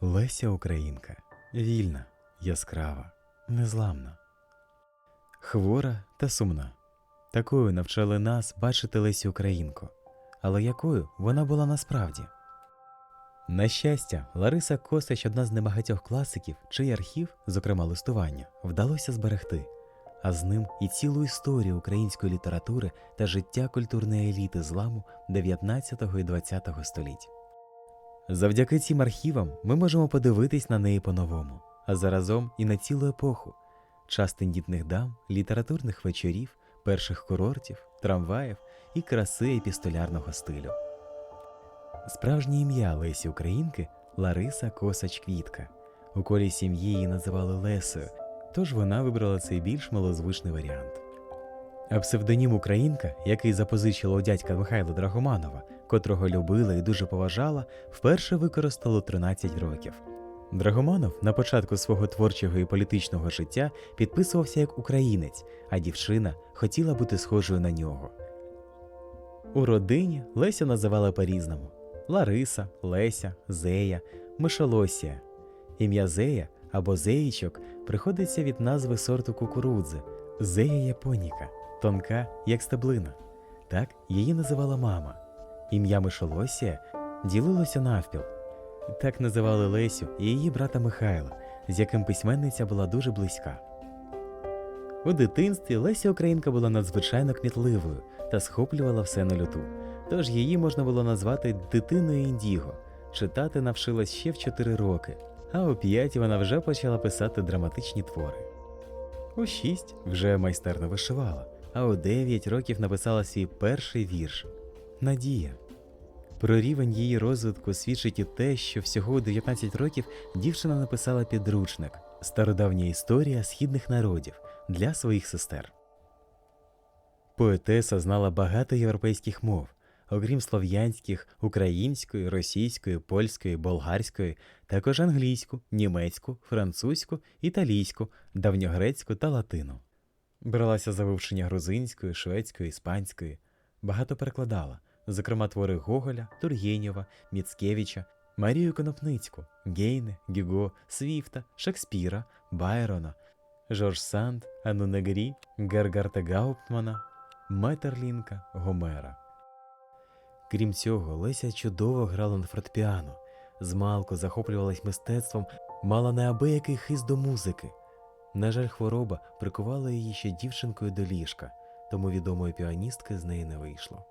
Леся Українка вільна, яскрава, незламна, хвора та сумна. Такою навчали нас бачити Лесю Українку, але якою вона була насправді. На щастя, Лариса Косач одна з небагатьох класиків, чий архів, зокрема листування, вдалося зберегти, а з ним і цілу історію української літератури та життя культурної еліти зламу 19 і 20 століть. Завдяки цим архівам ми можемо подивитись на неї по-новому, а заразом і на цілу епоху час тендітних дам, літературних вечорів, перших курортів, трамваїв і краси епістолярного стилю. Справжнє ім'я Лесі Українки Лариса Косач Квітка. У колі сім'ї її називали Лесею, тож вона вибрала цей більш малозвучний варіант. А псевдонім Українка, який запозичила у дядька Михайла Драгоманова, котрого любила і дуже поважала, вперше використало 13 років. Драгоманов на початку свого творчого і політичного життя підписувався як українець, а дівчина хотіла бути схожою на нього. У родині Лесю називали по-різному: Лариса, Леся, Зея, Мишолосія. Ім'я Зея або Зеїчок приходиться від назви сорту кукурудзи Зея японіка, тонка, як стеблина. Так її називала мама. Ім'я Мишолосія ділилося навпіл. Так називали Лесю і її брата Михайла, з яким письменниця була дуже близька. У дитинстві Леся Українка була надзвичайно кмітливою та схоплювала все на люту. Тож її можна було назвати дитиною індіго. Читати навчилась ще в 4 роки, а у 5 вона вже почала писати драматичні твори. У 6 вже майстерно вишивала, а у 9 років написала свій перший вірш Надія. Про рівень її розвитку свідчить і те, що всього у 19 років дівчина написала підручник Стародавня історія східних народів для своїх сестер. Поетеса знала багато європейських мов, окрім слов'янських, української, російської, польської, болгарської, також англійську, німецьку, французьку, італійську, давньогрецьку та латину. Бралася за вивчення грузинської, шведської, іспанської, багато перекладала, зокрема твори Гоголя, Тургенєва, Міцкевича, Марію Конопницьку, Гейне, Гюго, Свіфта, Шекспіра, Байрона, Жорж Санд, Анну Негрі, Гергарта Гауптмана, Метерлінка, Гомера. Крім цього, Леся чудово грала на фортепіано, змалку захоплювалась мистецтвом, мала неабиякий хист до музики. На жаль, хвороба прикувала її ще дівчинкою до ліжка, тому відомої піаністки з неї не вийшло.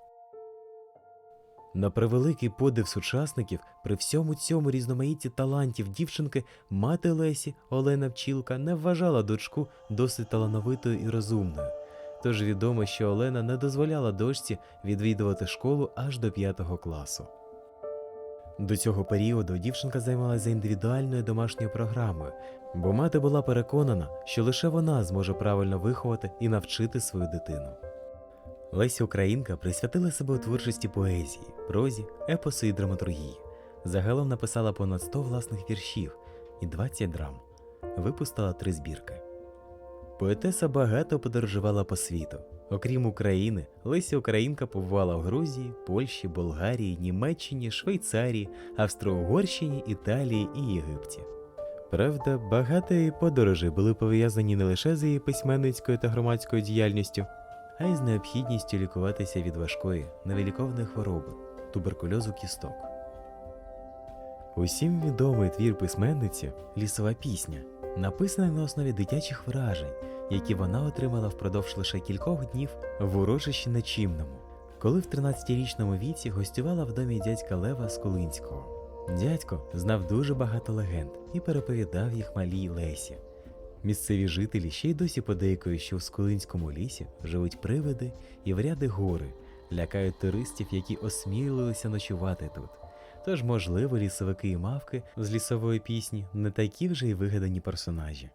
На превеликий подив сучасників, при всьому цьому різноманітті талантів дівчинки, мати Лесі Олена Пчілка не вважала дочку досить талановитою і розумною. Тож відомо, що Олена не дозволяла дочці відвідувати школу аж до п'ятого класу. До цього періоду дівчинка займалася індивідуальною домашньою програмою, бо мати була переконана, що лише вона зможе правильно виховати і навчити свою дитину. Леся Українка присвятила себе у творчості поезії, прозі, епосу і драматургії. Загалом написала понад 100 власних віршів і 20 драм. Випустила три збірки. Поетеса багато подорожувала по світу. Окрім України, Леся Українка побувала в Грузії, Польщі, Болгарії, Німеччині, Швейцарії, Австро-Угорщині, Італії і Єгипті. Правда, багато її подорожей були пов'язані не лише з її письменницькою та громадською діяльністю, а й з необхідністю лікуватися від важкої, невиліковної хвороби туберкульозу кісток. Усім відомий твір письменниці Лісова пісня, написаний на основі дитячих вражень, які вона отримала впродовж лише кількох днів в урочищі на Чимному, коли в 13-річному віці гостювала в домі дядька Лева Скулинського. Дядько знав дуже багато легенд і переповідав їх малій Лесі. Місцеві жителі ще й досі подейкують, що в Скулинському лісі живуть привиди і вряди гори, лякають туристів, які осмілилися ночувати тут. Тож, можливо, лісовики і мавки з лісової пісні не такі вже й вигадані персонажі.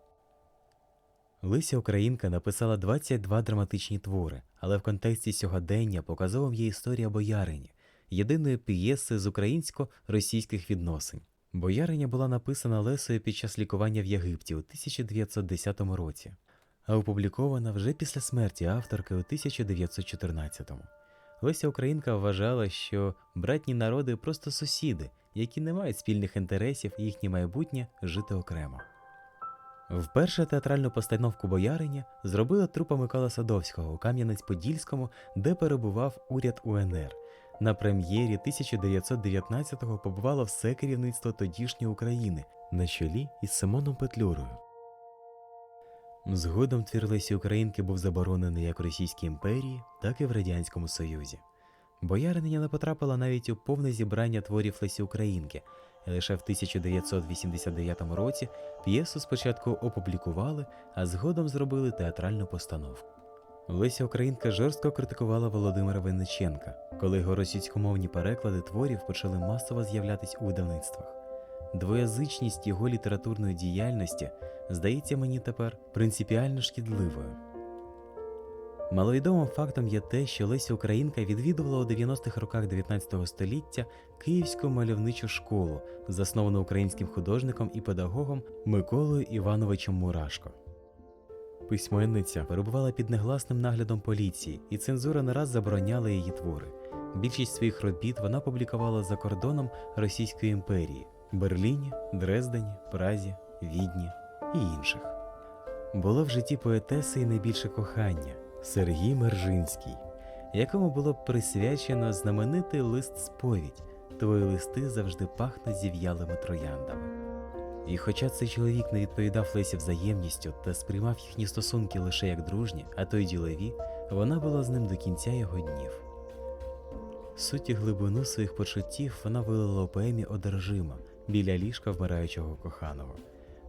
Лися Українка написала 22 драматичні твори, але в контексті сьогодення показовим є історія боярині, єдиної п'єси з українсько-російських відносин. Бояриня була написана Лесою під час лікування в Єгипті у 1910 році, а опублікована вже після смерті авторки у 1914. Леся Українка вважала, що братні народи просто сусіди, які не мають спільних інтересів і їхнє майбутнє жити окремо. Вперше театральну постановку боярині зробила трупа Микола Садовського у Кам'янець-Подільському, де перебував уряд УНР. На прем'єрі 1919-го побувало все керівництво тодішньої України на чолі із Симоном Петлюрою. Згодом твір Лесі Українки був заборонений як в Російській імперії, так і в Радянському Союзі. Бояриня не потрапила навіть у повне зібрання творів Лесі Українки, лише в 1989 році п'єсу спочатку опублікували, а згодом зробили театральну постановку. Леся Українка жорстко критикувала Володимира Винниченка, коли його російськомовні переклади творів почали масово з'являтись у видавництвах. Двоязичність його літературної діяльності здається мені тепер принципіально шкідливою. Маловідомим фактом є те, що Леся Українка відвідувала у 90-х роках 19 століття Київську мальовничу школу, засновану українським художником і педагогом Миколою Івановичем Мурашко. Письменниця перебувала під негласним наглядом поліції, і цензура не раз забороняла її твори. Більшість своїх робіт вона публікувала за кордоном Російської імперії Берліні, Дрездені, Празі, Відні і інших. Було в житті поетеси і найбільше кохання Сергій Мержинський, якому було присвячено знаменитий лист сповідь Твої листи завжди пахнуть зів'ялими трояндами. І хоча цей чоловік не відповідав Лесі взаємністю та сприймав їхні стосунки лише як дружні, а то й ділові, вона була з ним до кінця його днів. Суть і глибину своїх почуттів вона вилила у поемі одержима біля ліжка вмираючого коханого,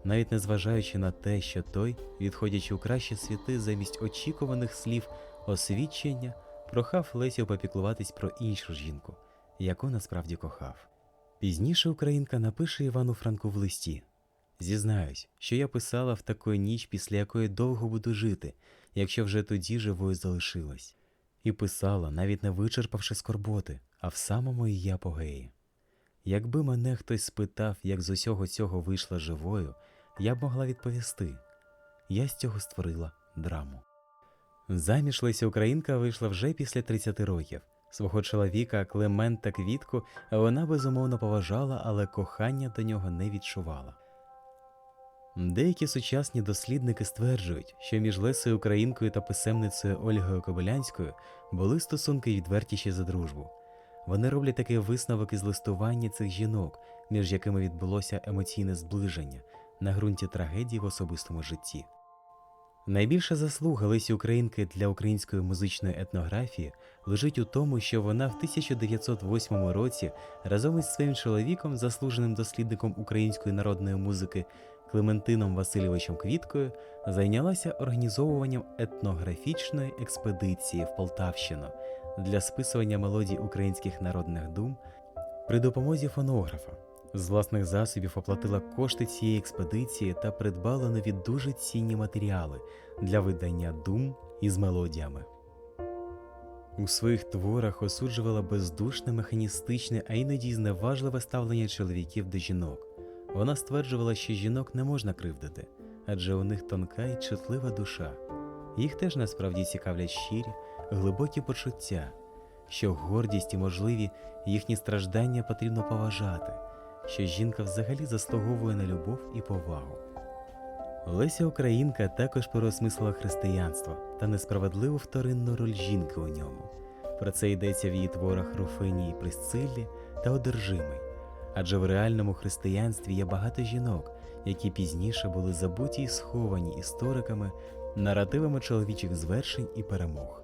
навіть незважаючи на те, що той, відходячи у кращі світи замість очікуваних слів освідчення, прохав Лесю попіклуватись про іншу жінку, яку насправді кохав. Пізніше українка напише Івану Франку в листі. Зізнаюсь, що я писала в таку ніч, після якої довго буду жити, якщо вже тоді живою залишилась. І писала, навіть не вичерпавши скорботи, а в самому її апогеї. Якби мене хтось спитав, як з усього цього вийшла живою, я б могла відповісти я з цього створила драму. Заміж Леся Українка вийшла вже після 30 років. Свого чоловіка Клемента Квітку вона безумовно поважала, але кохання до нього не відчувала. Деякі сучасні дослідники стверджують, що між Лесею Українкою та писемницею Ольгою Кобилянською були стосунки відвертіші за дружбу. Вони роблять такий висновок із листування цих жінок, між якими відбулося емоційне зближення на ґрунті трагедії в особистому житті. Найбільша заслуга Лесі Українки для української музичної етнографії лежить у тому, що вона в 1908 році разом із своїм чоловіком, заслуженим дослідником української народної музики Клементином Васильовичем Квіткою, зайнялася організовуванням етнографічної експедиції в Полтавщину для списування мелодій українських народних дум при допомозі фонографа. З власних засобів оплатила кошти цієї експедиції та придбала нові дуже цінні матеріали для видання дум із мелодіями. У своїх творах осуджувала бездушне, механістичне, а іноді й зневажливе ставлення чоловіків до жінок. Вона стверджувала, що жінок не можна кривдити, адже у них тонка і чутлива душа. Їх теж насправді цікавлять щирі, глибокі почуття, що гордість і можливі їхні страждання потрібно поважати, що жінка взагалі заслуговує на любов і повагу. Леся Українка також переосмислила християнство та несправедливу вторинну роль жінки у ньому. Про це йдеться в її творах Руфині і Присциллі та Одержимий. Адже в реальному християнстві є багато жінок, які пізніше були забуті і сховані істориками, наративами чоловічих звершень і перемог.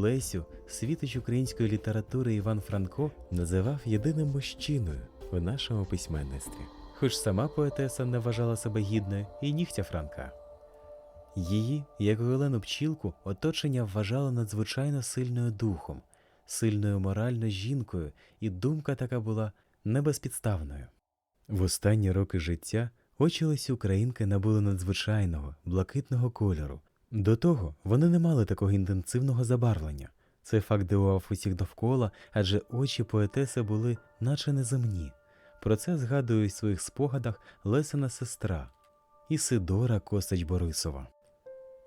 Лесю, світоч української літератури Іван Франко називав єдиним мужчиною у нашому письменництві, хоч сама поетеса не вважала себе гідною і нігтя Франка. Її, як Олену Пчілку, оточення вважало надзвичайно сильною духом, сильною морально жінкою, і думка така була небезпідставною. В останні роки життя очі Лесі Українки набули надзвичайного, блакитного кольору. До того вони не мали такого інтенсивного забарвлення. Цей факт дивував усіх довкола, адже очі поетеси були наче неземні. Про це згадує в своїх спогадах Лесина сестра Ісидора Косач Борисова.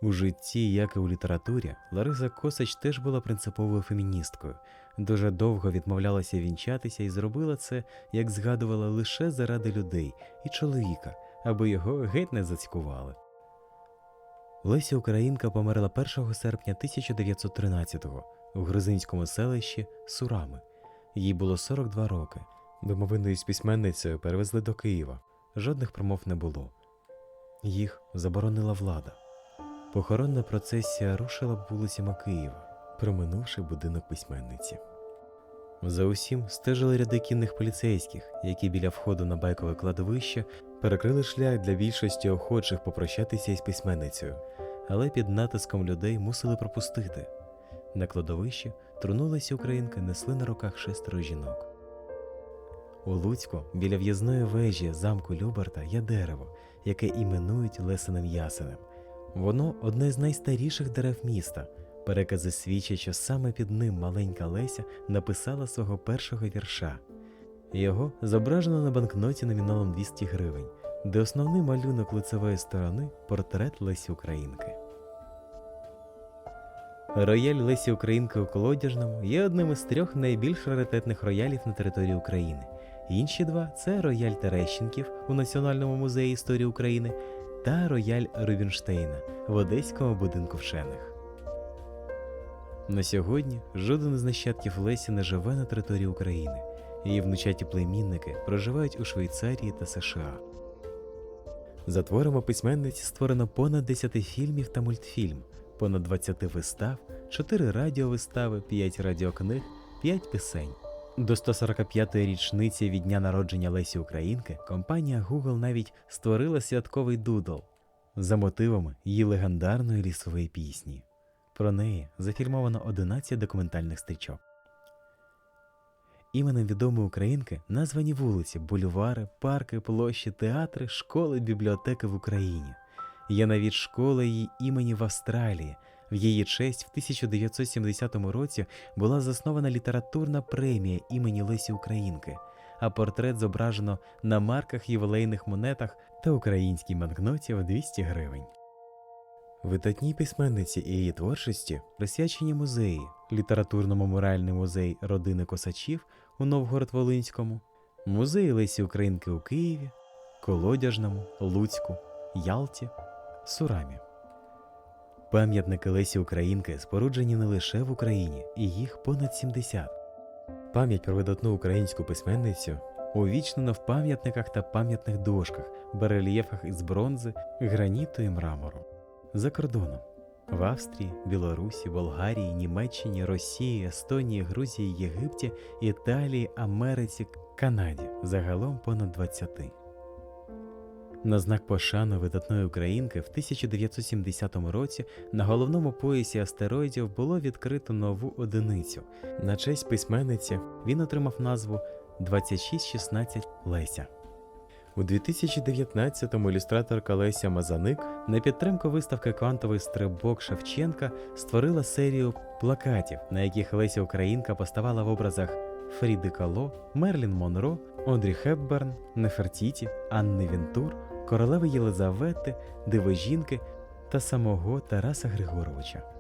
У житті, як і у літературі, Лариса Косач теж була принциповою феміністкою, дуже довго відмовлялася вінчатися і зробила це, як згадувала, лише заради людей і чоловіка, аби його геть не зацькували. Леся Українка померла 1 серпня 1913-го у грузинському селищі Сурами. Їй було 42 роки. Домовиною з письменницею перевезли до Києва. Жодних промов не було. Їх заборонила влада. Похоронна процесія рушила вулицями Києва, проминувши будинок письменниці. За усім стежили ряди кінних поліцейських, які біля входу на байкове кладовище перекрили шлях для більшості охочих попрощатися із письменницею, але під натиском людей мусили пропустити. На кладовищі трунулася українка несли на руках шестеро жінок. У Луцьку біля в'їзної вежі замку Люберта є дерево, яке іменують Лесеним Ясенем. Воно одне з найстаріших дерев міста. Перекази свідчать, що саме під ним маленька Леся написала свого першого вірша. Його зображено на банкноті номіналом 200 гривень, де основний малюнок лицевої сторони портрет Лесі Українки. Рояль Лесі Українки у Колодяжному є одним із трьох найбільш раритетних роялів на території України. Інші два це рояль Терещенків у Національному музеї історії України та рояль Рубінштейна в Одеському будинку вчених. На сьогодні жоден з нащадків Лесі не живе на території України. Її внучаті племінники проживають у Швейцарії та США. За творами письменниці створено понад 10 фільмів та мультфільм, понад 20 вистав, 4 радіовистави, 5 радіокниг, 5 пісень. До 145-ї річниці від дня народження Лесі Українки компанія Google навіть створила святковий дудл за мотивами її легендарної лісової пісні. Про неї зафільмовано 11 документальних стрічок. Іменем відомої українки названі вулиці, бульвари, парки, площі, театри, школи, бібліотеки в Україні. Є навіть школа її імені в Австралії. В її честь в 1970 році була заснована літературна премія імені Лесі Українки, а портрет зображено на марках ювілейних монетах та українській банкноті в 200 гривень. Видатній письменниці і її творчості присвячені музеї, літературно-меморіальний музей родини Косачів у Новгород-Волинському, музей Лесі Українки у Києві, Колодяжному, Луцьку, Ялті, Сурамі. Пам'ятники Лесі Українки споруджені не лише в Україні, і їх понад 70. Пам'ять про видатну українську письменницю увічнено в пам'ятниках та пам'ятних дошках, барельєфах із бронзи, граніту і мрамору. За кордоном в Австрії, Білорусі, Болгарії, Німеччині, Росії, Естонії, Грузії, Єгипті, Італії, Америці, Канаді загалом понад 20. На знак пошани видатної українки в 1970 році на головному поясі астероїдів було відкрито нову одиницю. На честь письменниці він отримав назву 2616 Леся. У 2019-му ілюстраторка Леся Мазаник на підтримку виставки Квантовий стрибок Шевченка створила серію плакатів, на яких Леся Українка поставала в образах Фріди Кало, Мерлін Монро, Одрі Хепберн, Нефертіті, Анни Вінтур, королеви Єлизавети, Дивожінки та самого Тараса Григоровича.